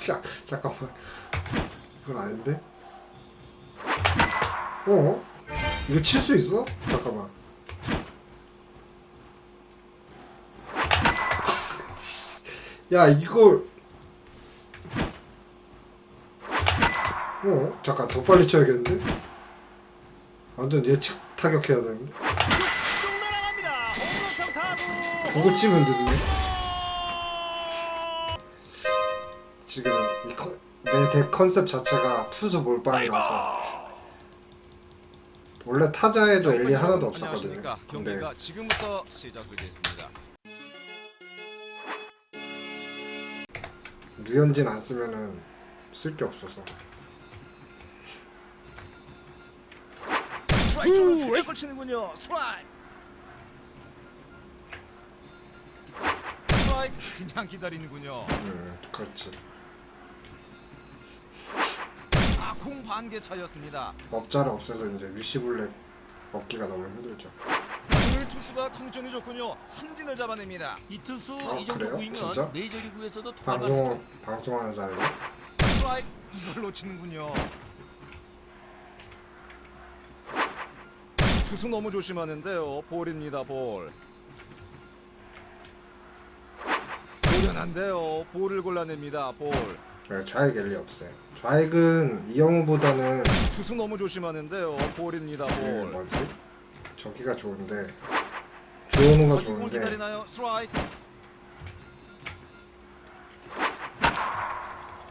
자, 잠깐만. 이건 아닌데? 어? 이거 칠 수 있어? 잠깐만. 야, 이걸. 어? 잠깐, 더 빨리 쳐야겠는데? 완전 예측 타격해야 되는데? 쭉 날아갑니다. 홈런성 타구. 보고 치면 되는데? 지금 내덱 컨셉 자체가 투수 몰빵이라서 원래 타자에도 엘리 하나도 없었거든요. 근데 경기가 지금부터 시작되겠습니다. 류현진 안 쓰면은 쓸 게 없어서 스트라이크 쪽으로 살짝 걸치는군요. 스트라이크. 스트라이크 그냥 기다리는군요. 음 그렇지 아 공 반 개 차였습니다. 업자를 없애서 이제 류시블랙 얻기가 너무 힘들죠. 오늘 투수가 컨디션이 좋군요. 삼진을 잡아냅니다. 이 투수 아, 이 정도 그래요? 구이면 진짜? 메이저리그에서도 방송. 방송하는 사람이 스트라이크 이걸 놓치는군요. 투수 너무 조심하는데요. 볼입니다. 볼. 노련한데요. 볼을 골라냅니다. 볼. 네, 좌익 엘리 없어요. 좌익은 이영우보다는 투수 너무 조심하는데요. 볼입니다. 그 볼. 뭐지 저기가 좋은데 조은우가 공을 좋은데 기다리나요? 스트라이크.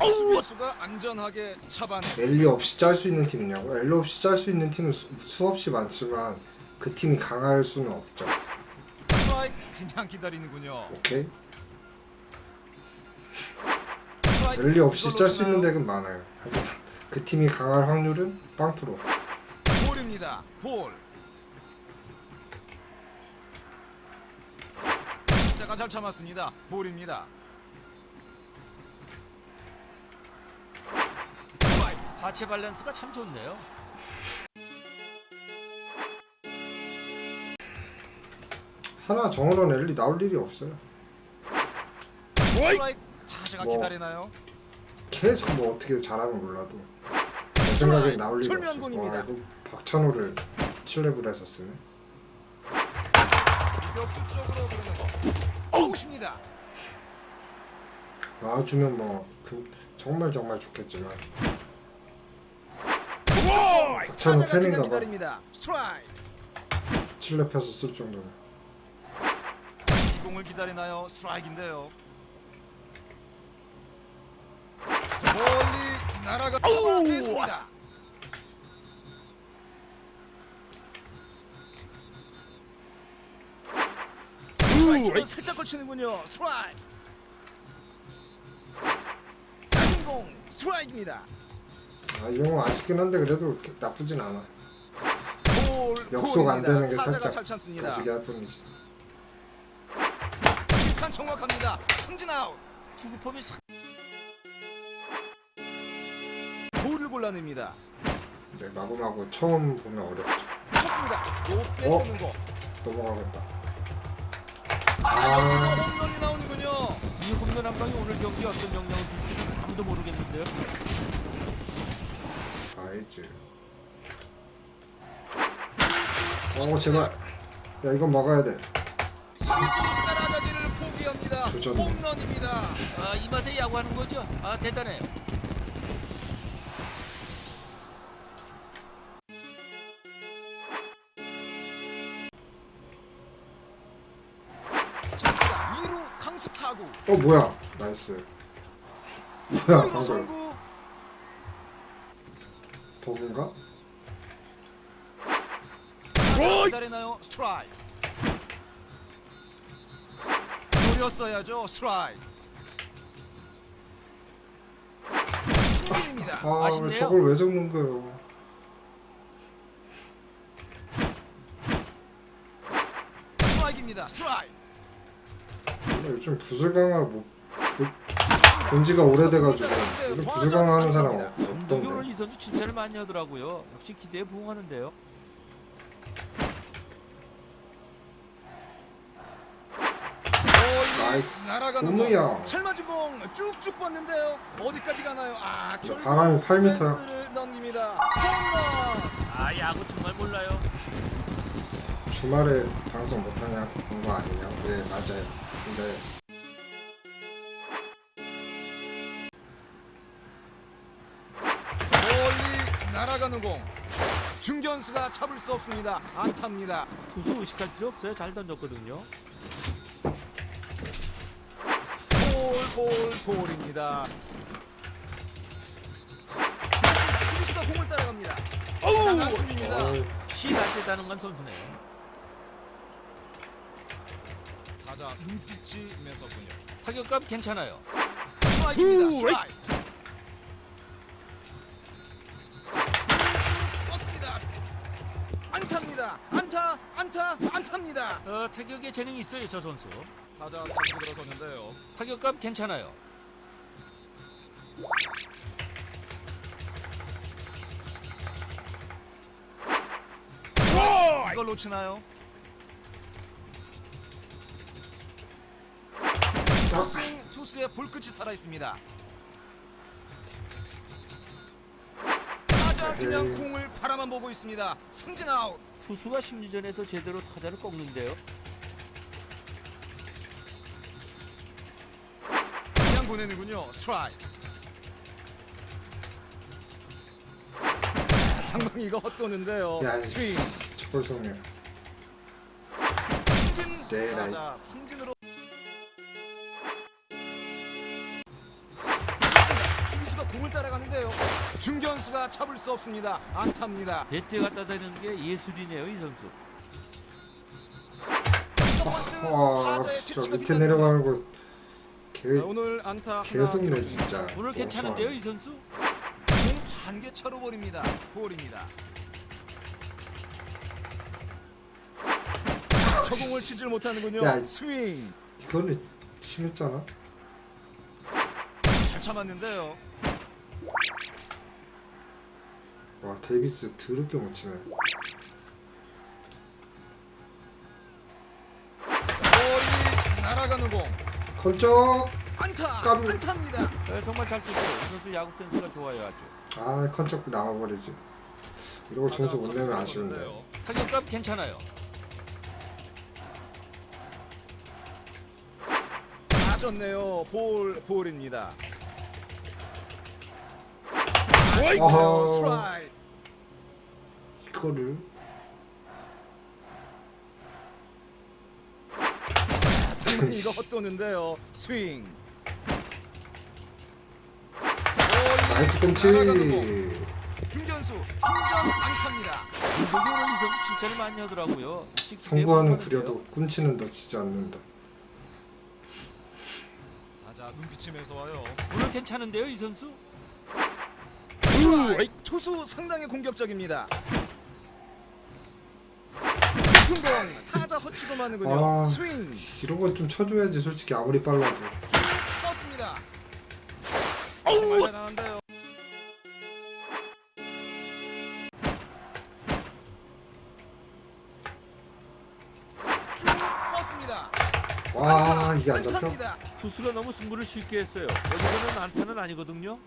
수비수가 안전하게 잡아내. 엘리 없이 짤 수 있는 팀이냐고? 엘리 없이 짤 수 있는 팀은 수, 수없이 많지만 그 팀이 강할 수는 없죠. 스트라이크 그냥 기다리는군요. 오케이? 엘리 없이 짤 수 있는? 덱은 많아요. 하지만 그 팀이 강할 확률은 빵 프로. 볼입니다. 볼. 자가 잘 참았습니다. 볼입니다. 하체 밸런스가 참 좋네요. 하나 정으로는 엘리 나올 일이 없어요. 스트라이크. 타자가 뭐. 기다리나요? 계속 뭐 어떻게 잘하면 몰라도 내 생각엔 나올 일이 없어. 와 이거 박찬호를 7레벨에서 쓰네. 역수 쪽으로 부르는 거. 아웃입니다. 나와주면 뭐 그, 정말 정말 좋겠지만 박찬호 팬인가 봐. 기다립니다. 스트라이크. 7렙에서 쓸 정도면. 이 공을 기다리나요? 스트라이크인데요. 멀리 날아가 잡아냈습니다. 스트라이크는 살짝 걸치는군요. 스트라이크. 낮은 공 스트라이크입니다. 아, 이 영화 아쉽긴 한데 그래도 그렇게 나쁘진 않아. 볼 역속 안. 되는 게 타자가 살짝 잘. 거시기 할 뿐이지. 심판 정확합니다. 삼진 아웃. 투구 폼이 상... 볼을 골라냅니다. 네, 마구마구 처음 보면 어렵죠. 쳤습니다. 높게 어? 뜨는 거. 넘어가겠다. 아, 여기서 홈런이 나오는군요. 이 홈런 한 방이 오늘 경기에 어떤 영향을 줄지는 아무도 모르겠는데요. 아이즈. 어 제발. 야 이건 막아야 돼. 수비수 따라가기를 포기합니다. 조전. 홈런입니다. 아, 이 맛에 야구하는 거죠? 아, 대단해요. 어 뭐야? 나이스. 뭐야 1루 방금. 버그인가? 기다리나요? 스트라이크. 노렸어야죠. 승리입니다. 아 왜 아쉽네요. 저걸 왜 적는 거예요? 스트라이크입니다. 스트라이크. 원래 요즘 부술 강화 뭐 보- 본 지가 오래돼가지고 요즘 부술 강화 하는 사람 없던데. 이 선수 칭찬을 많이 하더라고요. 역시 기대에 부응하는데요. 멀리 나이스. 날아가는 우무야. 잘 맞은 공 쭉쭉 뻗는데요. 어디까지 가나요? 아, 바람이 8m 야. 아 야구 정말 몰라요. 주말에 방송 못하냐 그런 거 아니냐? 네 맞아요. 근데 멀리 날아가는 공. 중견수가 잡을 수 없습니다. 안타입니다. 투수 의식할 필요 없어요. 잘 던졌거든요. 볼, 볼, 볼입니다. 수비수가 공을 따라갑니다. 강한 수비입니다. 어, 시할 때 다는 건 선수네요. 타자 눈빛이 매섭군요. 타격감 괜찮아요. 스트라이크입니다. 스트라이크. 떴습니다. 안타입니다. 안타, 안타, 안타입니다. 어, 타격에 재능이 있어요 저 선수. 타자 타고 들어섰는데요. 타격감 괜찮아요. 이걸 놓치나요? 스윙 투수의 볼끝이 살아 있습니다. 타자 그냥 에헤이. 공을 바라만 보고 있습니다. 승진 아웃. 투수가 심리전에서 제대로 타자를 꺾는데요. 그냥 보내는군요. 스트라이크. 방망이가 헛도는데요. 야, 스윙. 성공. 삼진. 네, 타자 삼진으로. 공을 따라가는데요. 중견수가 잡을 수 없습니다. 안타입니다. 배트에 갖다 대는 게 예술이네요 이 선수. 첫 번째 와, 타자의 저 밑에 거 개, 자, 오늘 안타 기록입니다. 진짜. 오늘 괜찮은데요 이 선수? 공 반개 차로 볼입니다. 볼입니다. 저 공을 치질 못하는군요. 야, 이- 스윙 이거는 심했잖아. 잘 참았는데요. 와 데이비스 더럽게 못 치네. 날아가는 공 컨쩍. 안타 까비. 안타입니다. 어, 정말 잘 쳤어요. 이 선수 야구 센스가 좋아요 아주. 아 컨쩍 나와버리지. 이러고 점수 못 내면 아쉬운데. 타격감 괜찮아요. 맞았네요. 볼 볼입니다. 어허. 이거를 이거 헛도는데요. 스윙. 나이스 공. 중견수 중전 안타입니다. 이동현 이 선수 칭찬을 많이 하더라고요. 성구하는 구려도 꿈치는 놓치지 않는다. 타자 눈빛이 매서워요. 오늘 괜찮은데요 이 선수? 투수, 투수 상당히 공격적입니다. 높은 공 타자 허치고 마는군요. 아. 스윙 이런 건 좀 쳐줘야지 솔직히 아무리 빨라도. 떴습니다. 쭉 떴습니다. 와 이게 안 잡혀? 안타입니다. 투수가 너무 승부를 쉽게 했어요. 여기서는 안타는 아니거든요.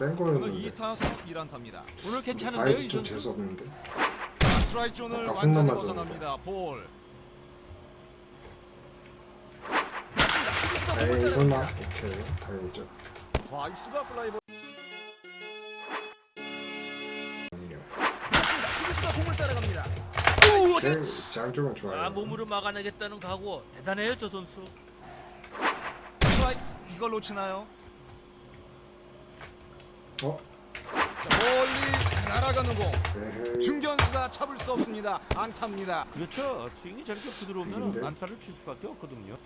뺀 오늘 거였는데. 2타수 1안타입니다. 오늘 괜찮은데요 아이즈 이좀 선수? 재수 없는데. 스트라이크 존을 아까 완전히 벗어납니다. 볼. 에이 설마. 오케이 다행이죠. 좌익수가 플라이볼. 아니요. 수비수가 공을 따라갑니다. 장쪽은 좋아요. 아 몸으로 막아내겠다는 각오 대단해요 저 선수. 스트라이크 이걸 놓치나요? 어? 자, 멀리 날아가는 공. 에헤이. 중견수가 잡을 수 없습니다. 안타입니다. 그렇죠. 스윙이 저렇게 부드러우면 근데? 안타를 칠 수밖에 없거든요.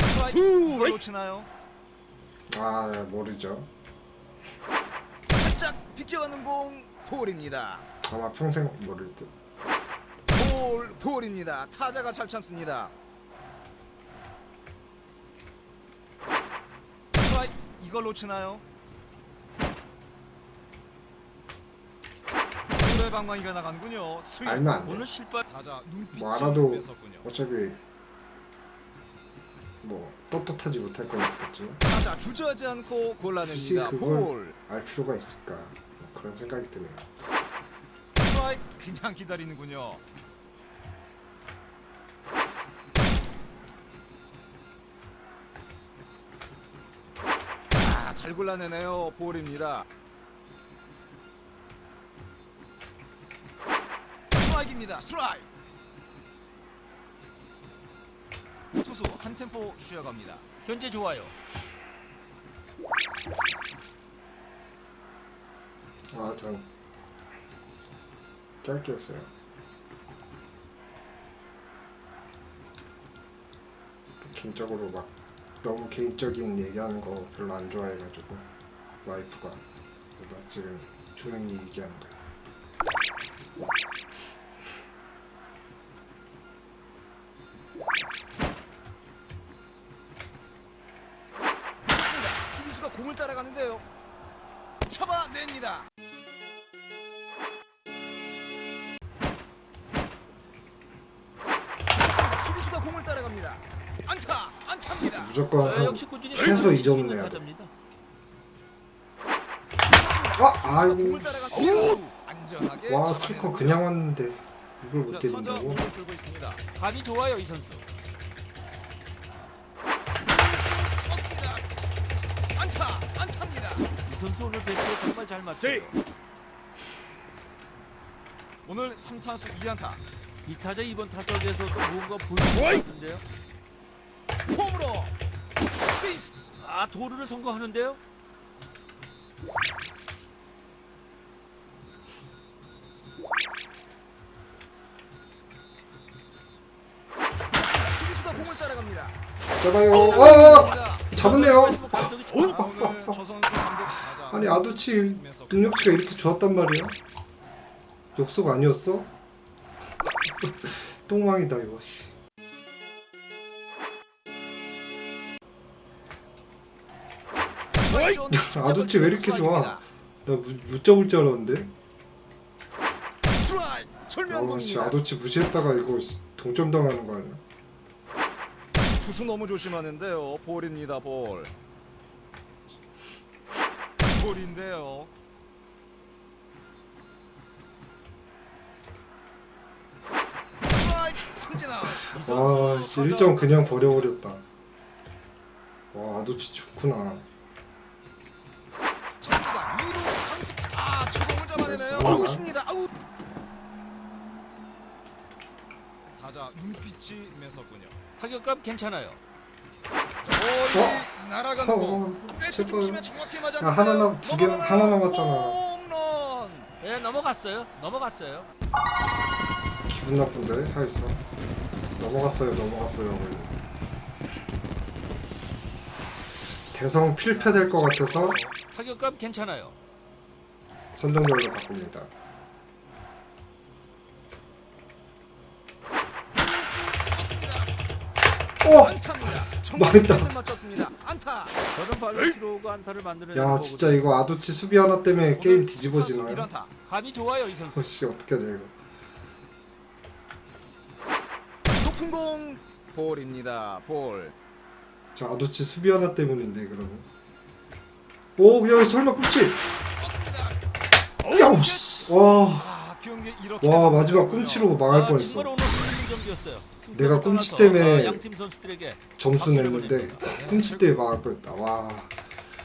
스트라이크 이걸 놓치나요? 아 모르죠. 살짝 비껴가는 공 볼입니다. 아마 평생 모를 듯. 볼 볼입니다. 타자가 잘 참습니다. 스트라 이걸 놓치나요? 방망이가 나가는군요. 스윙. 알면 안 돼. 오늘 실발 눈빛이 뭐 알아도 뺏었군요. 어차피 뭐 떳떳하지 못할 건 없겠지만 타자 주저하지 않고 굳이 골라냅니다. 그걸 볼. 알 필요가 있을까 뭐 그런 생각이 드네요. 스트라이크 그냥 기다리는군요. 잘 골라내네요. 볼입니다. 스트라이크입니다. 스트라이크. 투수 한 템포 쉬어갑니다. 현재 좋아요. 아전 짧게 했어요. 개인적으로 막 너무 개인적인 얘기하는 거 별로 안 좋아해가지고 와이프가 나 지금 조용히 얘기하는 거야. 수비수가 공을 따라가는데요. 잡아냅니다. 무조건 아, 한 꾸준히 최소 수이 점은 내야 돼. 아, 아이고. 와 스리커 그냥 왔는데 이걸 못 때린다고? 감이 좋아요 이 선수. 안타, 안타입니다. 이 선수 오늘 배트에 정말 잘 맞춰요. 오늘 3타수 2안타. 이 타자 이번 타석에서도 무언가 보여줄 것 같은데요. 홈으로 스윙. 아 도루를 성공하는데요. 수비수가 공을 따라갑니다. 잡아요. 어! 아, 잡았네요. 아. 오늘 저 선수 감독 타자. 아니 아두치 능력치가 이렇게 좋았단 말이야? 욕속 아니었어? 똥망이다 이거 씨. 아두치 왜 이렇게 좋아? 나 무, 못 잡을 줄 알았는데 아우 씨 철면공입니다. 아두치 무시했다가 이거 동점 당하는 거 아니야? 투수 너무 조심하는데요. 볼입니다. 볼. 볼인데요. 스트라이크 삼진아. 이 선수 와 씨 1점 그냥 버려버렸다 와 아두치 좋구나 그렇습니다. 아웃입니다. 아웃. 타자 눈빛이 맺었군요. 타격감 괜찮아요. 자, 볼이 날아가는 공. 어, 배트 제발. 중심에 정확히 맞았는데 야, 하나 남- 두 개-? 하나 남았잖아. 홈런. 예 넘어갔어요. 넘어갔어요. 기분 나쁜데 하였어 넘어갔어요 넘어갔어요 왜. 대성 필패 될 것 같아서 타격감 괜찮아요. 선정별로 바꿉니다 어! 안타입니다. 망했다. 야 진짜 이거 아두치 수비 하나 때문에 게임 뒤집어지나요? 1안타. 감이 좋아요 이 선수. 어씨 어떻게 하냐 이거 높은 공 볼입니다. 볼. 저 아두치 수비 하나 때문인데 그러면 오야 설마 꿈치 야우 씨. 와, 와 마지막. 꿈치로 망할 아, 뻔했어. 내가 꿈치 때문에 아, 점수 냈는데. 꿈치 때문에 망할 뻔했다 와